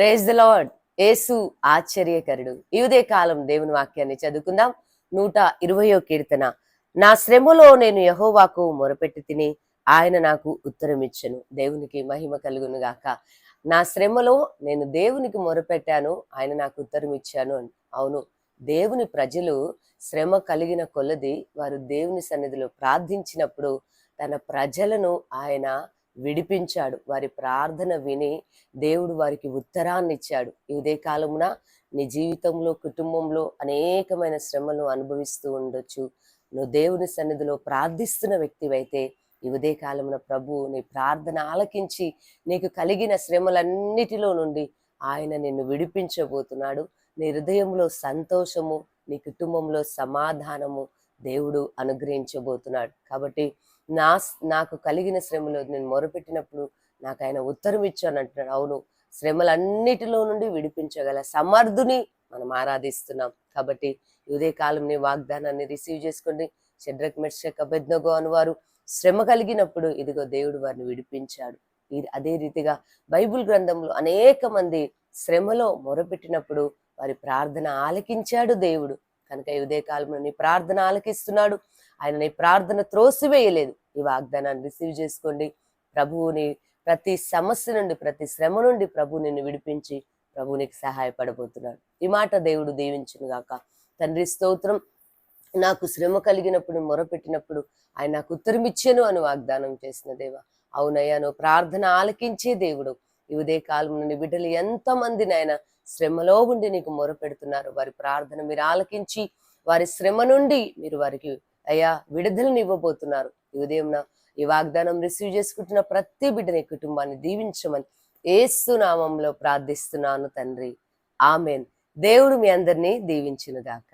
Praise the lord యేసు ఆశ్చర్యకరుడు. ఈ కాలం దేవుని వాక్యాన్ని చదువుకుందాం. నూట ఇరవయో కీర్తన. నా శ్రమలో నేను యహోవాకు మొరపెట్టి తిని ఆయన నాకు ఉత్తరం ఇచ్చను దేవునికి మహిమ కలుగును గాక. నా శ్రమలో నేను దేవునికి మొరపెట్టాను. ఆయన నాకు ఉత్తరం ఇచ్చాను అని. అవును దేవుని ప్రజలు శ్రమ కలిగిన కొలది వారు దేవుని సన్నిధిలో ప్రార్థించినప్పుడు తన ప్రజలను ఆయన విడిపించాడు. వారి ప్రార్థన విని దేవుడు వారికి ఉత్తరాన్ని ఇచ్చాడు ఇదే కాలమున నీ జీవితంలో కుటుంబంలో అనేకమైన శ్రమలు అనుభవిస్తూ ఉండొచ్చు. నువ్వు దేవుని సన్నిధిలో ప్రార్థిస్తున్న వ్యక్తివైతే ఈ ఉదయ కాలమున ప్రభు నీ ప్రార్థన ఆలకించి నీకు కలిగిన శ్రమలన్నిటిలో నుండి ఆయన నిన్ను విడిపించబోతున్నాడు. నీ హృదయంలో సంతోషము నీ కుటుంబంలో సమాధానము దేవుడు అనుగ్రహించబోతున్నాడు. కాబట్టి నా నాకు కలిగిన శ్రమలో నేను మొరపెట్టినప్పుడు నాకు ఆయన ఉత్తరం ఇచ్చాను అంటున్నాడు. అవును శ్రమలన్నిటిలో నుండి విడిపించగల సమర్థుని మనం ఆరాధిస్తున్నాం. కాబట్టి ఇదే కాలంని కాలం నీ వాగ్దానాన్ని రిసీవ్ చేసుకోండి. షడ్రక్ మెడ్షక్ అభెజ్ఞగో అని వారు శ్రమ కలిగినప్పుడు ఇదిగో దేవుడు వారిని విడిపించాడు. ఇది అదే రీతిగా బైబిల్ గ్రంథంలో అనేక మంది శ్రమలో మొరపెట్టినప్పుడు వారి ప్రార్థన ఆలకించాడు దేవుడు. కనుక ఈ ఉదయకాలంలో నీ ప్రార్థన ఆలకిస్తున్నాడు. ఆయన నీ ప్రార్థన త్రోసివేయలేదు. ఈ వాగ్దానాన్ని రిసీవ్ చేసుకోండి. ప్రభువుని ప్రతి సమస్య నుండి ప్రతి శ్రమ నుండి ప్రభు నిన్ను విడిపించి ప్రభు నీకు సహాయపడబోతున్నాడు. ఈ మాట దేవుడు దీవించును గాక. తండ్రి స్తోత్రం. నాకు శ్రమ కలిగినప్పుడు మొరపెట్టినప్పుడు ఆయన నాకు ఉత్తరమిచ్చాను అని వాగ్దానం చేసిన దేవ. అవునయ్యా నువ్వు ప్రార్థన ఆలకించే దేవుడు. ఈ ఉదయ కాలం నుండి బిడ్డలు ఎంతమందిని నాయన శ్రమలో ఉండి నీకు మొరపెడుతున్నారు? వారి ప్రార్థన మీరు ఆలకించి వారి శ్రమ నుండి మీరు వారికి అయ్యా విడుదలను ఇవ్వబోతున్నారు. ఈ ఉదయం ఈ వాగ్దానం రిసీవ్ చేసుకుంటున్న ప్రతి బిడ్డని కుటుంబాన్ని దీవించమని ఏసునామంలో ప్రార్థిస్తున్నాను తండ్రి. ఆమెన్. దేవుడు మీ అందరినీ దీవించునుగాక.